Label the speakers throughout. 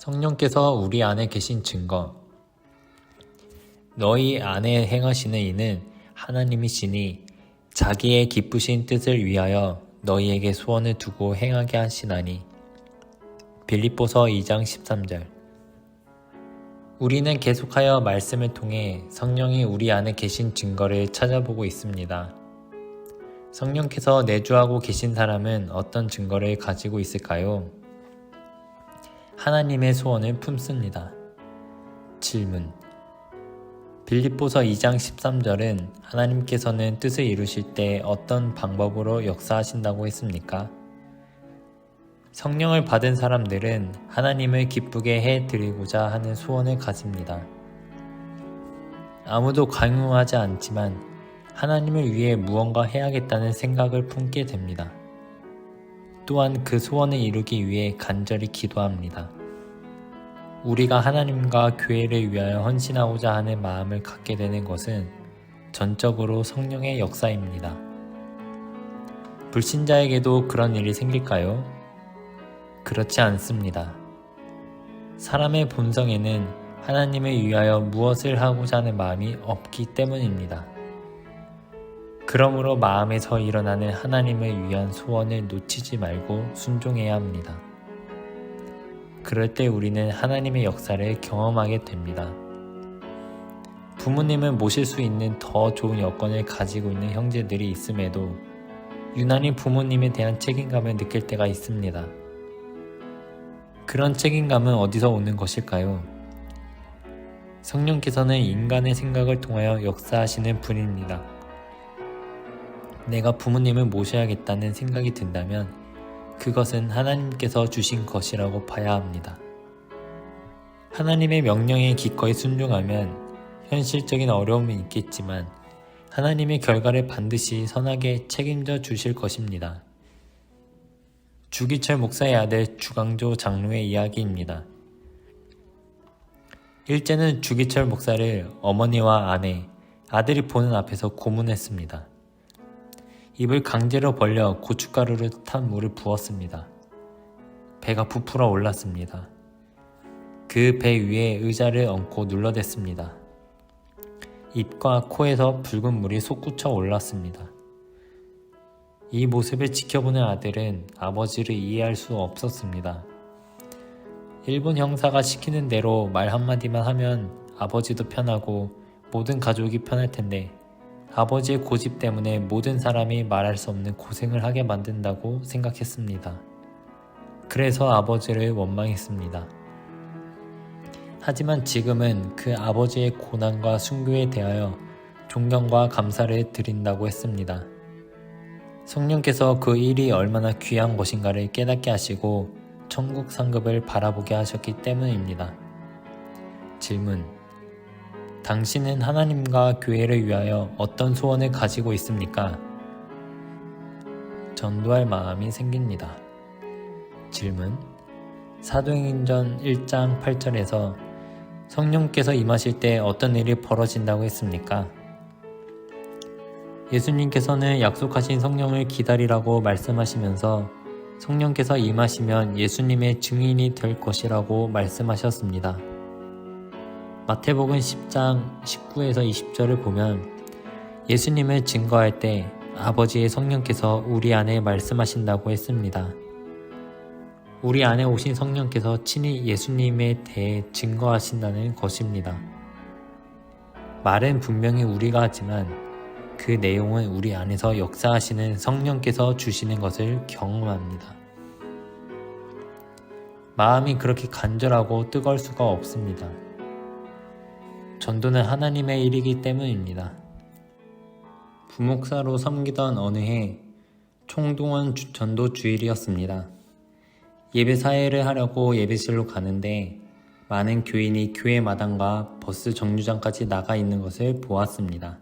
Speaker 1: 성령께서 우리 안에 계신 증거. 너희 안에 행하시는 이는 하나님이시니 자기의 기쁘신 뜻을 위하여 너희에게 소원을 두고 행하게 하시나니. 빌립보서 2장 13절. 우리는 계속하여 말씀을 통해 성령이 우리 안에 계신 증거를 찾아보고 있습니다. 성령께서 내주하고 계신 사람은 어떤 증거를 가지고 있을까요? 하나님의 소원을 품습니다. 질문. 빌립보서 2장 13절은 하나님께서는 뜻을 이루실 때 어떤 방법으로 역사하신다고 했습니까? 성령을 받은 사람들은 하나님을 기쁘게 해 드리고자 하는 소원을 가집니다. 아무도 강요하지 않지만 하나님을 위해 무언가 해야겠다는 생각을 품게 됩니다. 또한 그 소원을 이루기 위해 간절히 기도합니다. 우리가 하나님과 교회를 위하여 헌신하고자 하는 마음을 갖게 되는 것은 전적으로 성령의 역사입니다. 불신자에게도 그런 일이 생길까요? 그렇지 않습니다. 사람의 본성에는 하나님을 위하여 무엇을 하고자 하는 마음이 없기 때문입니다. 그러므로 마음에서 일어나는 하나님을 위한 소원을 놓치지 말고 순종해야 합니다. 그럴 때 우리는 하나님의 역사를 경험하게 됩니다. 부모님은 모실 수 있는 더 좋은 여건을 가지고 있는 형제들이 있음에도 유난히 부모님에 대한 책임감을 느낄 때가 있습니다. 그런 책임감은 어디서 오는 것일까요? 성령께서는 인간의 생각을 통하여 역사하시는 분입니다. 내가 부모님을 모셔야겠다는 생각이 든다면 그것은 하나님께서 주신 것이라고 봐야 합니다. 하나님의 명령에 기꺼이 순종하면 현실적인 어려움이 있겠지만 하나님의 결과를 반드시 선하게 책임져 주실 것입니다. 주기철 목사의 아들 주강조 장로의 이야기입니다. 일제는 주기철 목사를 어머니와 아내, 아들이 보는 앞에서 고문했습니다. 입을 강제로 벌려 고춧가루를 탄 물을 부었습니다. 배가 부풀어 올랐습니다. 그 배 위에 의자를 얹고 눌러댔습니다. 입과 코에서 붉은 물이 솟구쳐 올랐습니다. 이 모습을 지켜보는 아들은 아버지를 이해할 수 없었습니다. 일본 형사가 시키는 대로 말 한마디만 하면 아버지도 편하고 모든 가족이 편할 텐데 아버지의 고집 때문에 모든 사람이 말할 수 없는 고생을 하게 만든다고 생각했습니다. 그래서 아버지를 원망했습니다. 하지만 지금은 그 아버지의 고난과 순교에 대하여 존경과 감사를 드린다고 했습니다. 성령께서 그 일이 얼마나 귀한 것인가를 깨닫게 하시고 천국 상급을 바라보게 하셨기 때문입니다. 질문. 당신은 하나님과 교회를 위하여 어떤 소원을 가지고 있습니까? 전도할 마음이 생깁니다. 질문. 사도행전 1장 8절에서 성령께서 임하실 때 어떤 일이 벌어진다고 했습니까? 예수님께서는 약속하신 성령을 기다리라고 말씀하시면서 성령께서 임하시면 예수님의 증인이 될 것이라고 말씀하셨습니다. 마태복음 10장 19에서 20절을 보면 예수님을 증거할 때 아버지의 성령께서 우리 안에 말씀하신다고 했습니다. 우리 안에 오신 성령께서 친히 예수님에 대해 증거하신다는 것입니다. 말은 분명히 우리가 하지만 그 내용은 우리 안에서 역사하시는 성령께서 주시는 것을 경험합니다. 마음이 그렇게 간절하고 뜨거울 수가 없습니다. 전도는 하나님의 일이기 때문입니다. 부목사로 섬기던 어느 해 총동원 전도 주일이었습니다. 예배 사회를 하려고 예배실로 가는데 많은 교인이 교회 마당과 버스 정류장까지 나가 있는 것을 보았습니다.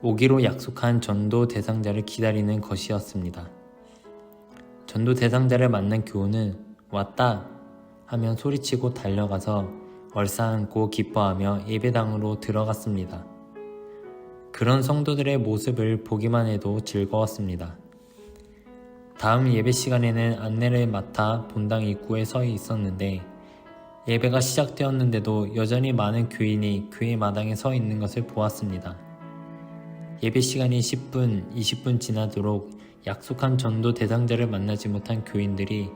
Speaker 1: 오기로 약속한 전도 대상자를 기다리는 것이었습니다. 전도 대상자를 만난 교우는 왔다 하면 소리치고 달려가서 얼싸안고 기뻐하며 예배당으로 들어갔습니다. 그런 성도들의 모습을 보기만 해도 즐거웠습니다. 다음 예배 시간에는 안내를 맡아 본당 입구에 서 있었는데 예배가 시작되었는데도 여전히 많은 교인이 교회 마당에 서 있는 것을 보았습니다. 예배 시간이 10분, 20분 지나도록 약속한 전도 대상자를 만나지 못한 교인들이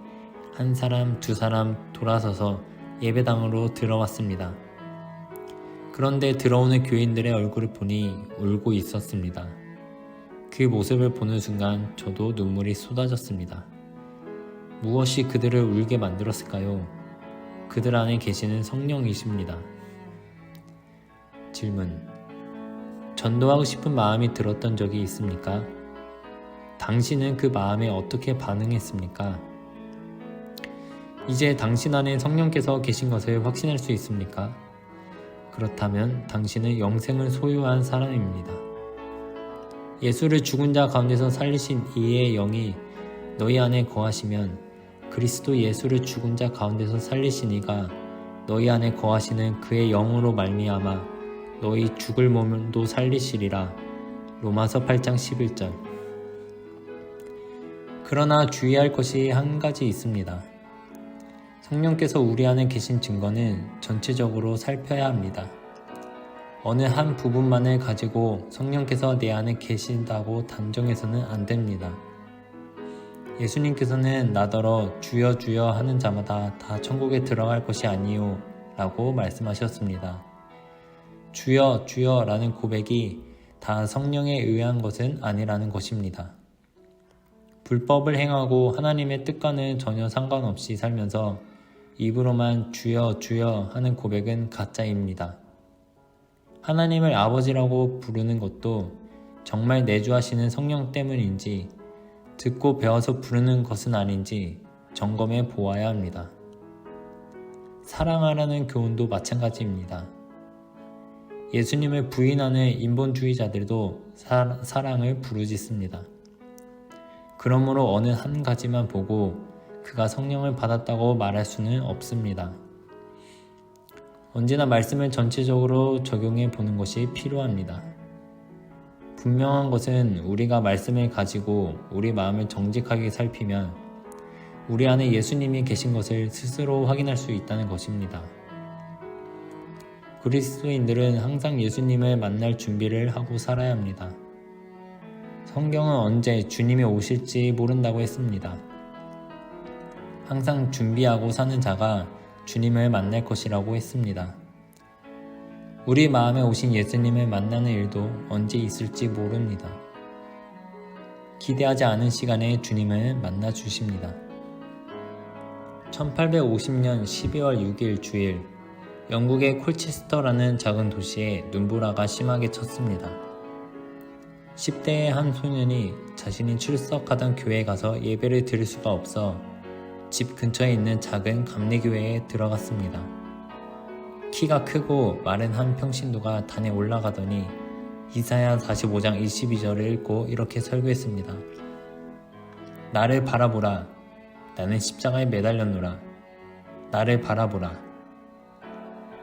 Speaker 1: 한 사람, 두 사람 돌아서서 예배당으로 들어왔습니다. 그런데 들어오는 교인들의 얼굴을 보니 울고 있었습니다. 그 모습을 보는 순간 저도 눈물이 쏟아졌습니다. 무엇이 그들을 울게 만들었을까요? 그들 안에 계시는 성령이십니다. 질문. 전도하고 싶은 마음이 들었던 적이 있습니까? 당신은 그 마음에 어떻게 반응했습니까? 이제 당신 안에 성령께서 계신 것을 확신할 수 있습니까? 그렇다면 당신은 영생을 소유한 사람입니다. 예수를 죽은 자 가운데서 살리신 이의 영이 너희 안에 거하시면 그리스도 예수를 죽은 자 가운데서 살리신 이가 너희 안에 거하시는 그의 영으로 말미암아 너희 죽을 몸도 살리시리라. 로마서 8장 11절. 그러나 주의할 것이 한 가지 있습니다. 성령께서 우리 안에 계신 증거는 전체적으로 살펴야 합니다. 어느 한 부분만을 가지고 성령께서 내 안에 계신다고 단정해서는 안 됩니다. 예수님께서는 나더러 주여 주여 하는 자마다 다 천국에 들어갈 것이 아니요 라고 말씀하셨습니다. 주여 주여 라는 고백이 다 성령에 의한 것은 아니라는 것입니다. 불법을 행하고 하나님의 뜻과는 전혀 상관없이 살면서 입으로만 주여 주여 하는 고백은 가짜입니다. 하나님을 아버지라고 부르는 것도 정말 내주하시는 성령 때문인지 듣고 배워서 부르는 것은 아닌지 점검해 보아야 합니다. 사랑하라는 교훈도 마찬가지입니다. 예수님을 부인하는 인본주의자들도 사, 사랑을 부르짖습니다. 그러므로 어느 한 가지만 보고 그가 성령을 받았다고 말할 수는 없습니다. 언제나 말씀을 전체적으로 적용해 보는 것이 필요합니다. 분명한 것은 우리가 말씀을 가지고 우리 마음을 정직하게 살피면 우리 안에 예수님이 계신 것을 스스로 확인할 수 있다는 것입니다. 그리스도인들은 항상 예수님을 만날 준비를 하고 살아야 합니다. 성경은 언제 주님이 오실지 모른다고 했습니다. 항상 준비하고 사는 자가 주님을 만날 것이라고 했습니다. 우리 마음에 오신 예수님을 만나는 일도 언제 있을지 모릅니다. 기대하지 않은 시간에 주님을 만나 주십니다. 1850년 12월 6일 주일, 영국의 콜체스터라는 작은 도시에 눈보라가 심하게 쳤습니다. 10대의 한 소년이 자신이 출석하던 교회에 가서 예배를 드릴 수가 없어 집 근처에 있는 작은 감리교회에 들어갔습니다. 키가 크고 마른 한 평신도가 단에 올라가더니 이사야 45장 22절을 읽고 이렇게 설교했습니다. 나를 바라보라. 나는 십자가에 매달렸노라. 나를 바라보라.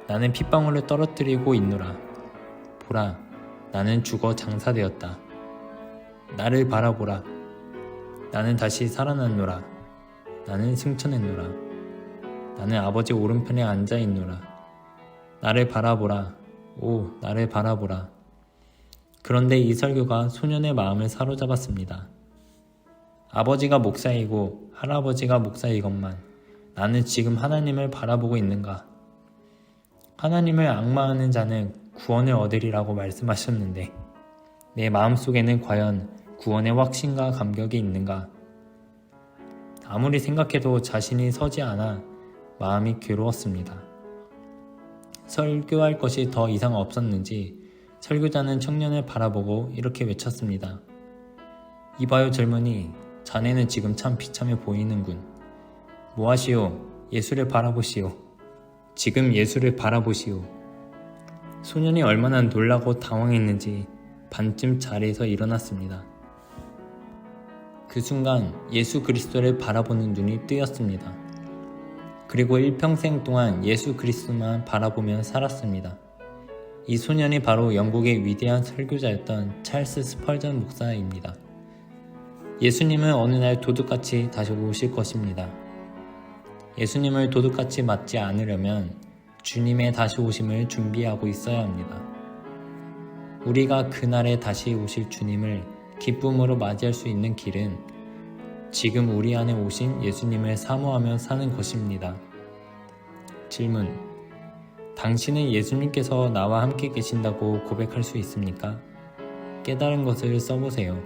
Speaker 1: 나는 핏방울을 떨어뜨리고 있노라. 보라. 나는 죽어 장사되었다. 나를 바라보라. 나는 다시 살아났노라. 나는 승천했노라. 나는 아버지 오른편에 앉아 있노라. 나를 바라보라. 오, 나를 바라보라. 그런데 이 설교가 소년의 마음을 사로잡았습니다. 아버지가 목사이고 할아버지가 목사이건만 나는 지금 하나님을 바라보고 있는가? 하나님을 악마하는 자는 구원을 얻으리라고 말씀하셨는데 내 마음속에는 과연 구원의 확신과 감격이 있는가? 아무리 생각해도 자신이 서지 않아 마음이 괴로웠습니다. 설교할 것이 더 이상 없었는지 설교자는 청년을 바라보고 이렇게 외쳤습니다. 이봐요 젊은이, 자네는 지금 참 비참해 보이는군. 뭐하시오? 예수를 바라보시오. 지금 예수를 바라보시오. 소년이 얼마나 놀라고 당황했는지 반쯤 자리에서 일어났습니다. 그 순간 예수 그리스도를 바라보는 눈이 뜨였습니다. 그리고 일평생 동안 예수 그리스도만 바라보며 살았습니다. 이 소년이 바로 영국의 위대한 설교자였던 찰스 스펄전 목사입니다. 예수님은 어느 날 도둑같이 다시 오실 것입니다. 예수님을 도둑같이 맞지 않으려면 주님의 다시 오심을 준비하고 있어야 합니다. 우리가 그날에 다시 오실 주님을 기쁨으로 맞이할 수 있는 길은 지금 우리 안에 오신 예수님을 사모하며 사는 것입니다. 질문. 당신은 예수님께서 나와 함께 계신다고 고백할 수 있습니까? 깨달은 것을 써보세요.